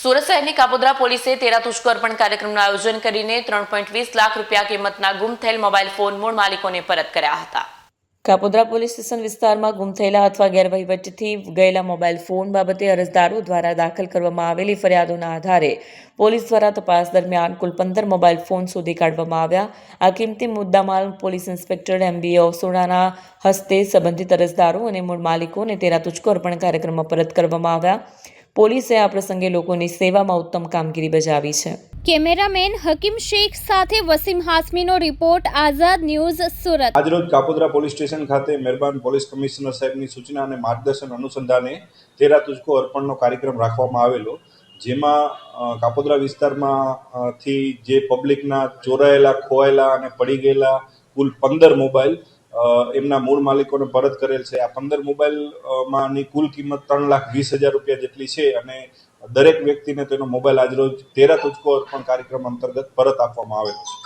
સુરત શહેરની કાપોદ્રા પોલીસે તેરા તુષ્કર્પણ કાર્યક્રમનું આયોજન કરીને ત્રણ વીસ લાખ રૂપિયા કિંમતના ગુમ થયેલ મોબાઈલ ફોન મૂળ માલિકોને પરત કર્યા હતા. કાપોદ્રા પોલીસ સ્ટેશન વિસ્તારમાં ગુમ થયેલા અથવા ગેરવહીવટથી ગયેલા મોબાઈલ ફોન બાબતે અરજદારો દ્વારા દાખલ કરવામાં આવેલી ફરિયાદોના આધારે પોલીસ દ્વારા તપાસ દરમિયાન કુલ પંદર મોબાઈલ ફોન શોધી કાઢવામાં આવ્યા. આ કિંમતી મુદ્દામાલ પોલીસ ઇન્સ્પેક્ટર એમ બી ઓસોડાના હસ્તે સંબંધિત અરજદારો અને મૂળ માલિકોને તેરા તુષ્કો અર્પણ કાર્યક્રમમાં પરત કરવામાં આવ્યા. પોલીસે આ પ્રસંગે લોકોની સેવામાં ઉત્તમ કામગીરી બજાવી છે. કેમેરામેન હકીમ શેખ સાથે વસીમ હાસમીનો રિપોર્ટ આઝાદ ન્યૂઝ સુરત. આજરોજ કાપોદ્રા પોલીસ સ્ટેશન ખાતે મહેરબાન પોલીસ કમિશનર સાહેબની સૂચના અને માર્ગદર્શન અનુસંધાને તેરા તુજકો અર્પણનો કાર્યક્રમ રાખવામાં આવેલો જેમાં કાપોદ્રા વિસ્તારમાં થી જે પબ્લિકના ચોરાયેલા ખોવાયેલા અને પડી ગયેલા કુલ પંદર મોબાઈલ એમના મૂળ માલિકોને પરત કરેલ છે. આ પંદર મોબાઈલ માંની કુલ કિંમત ત્રણ લાખ વીસ હજાર રૂપિયા જેટલી છે અને દરેક વ્યક્તિને તેનો મોબાઈલ આજરોજ તેરા તુચકો અર્પણ કાર્યક્રમ અંતર્ગત પરત આપવામાં આવેલો છે.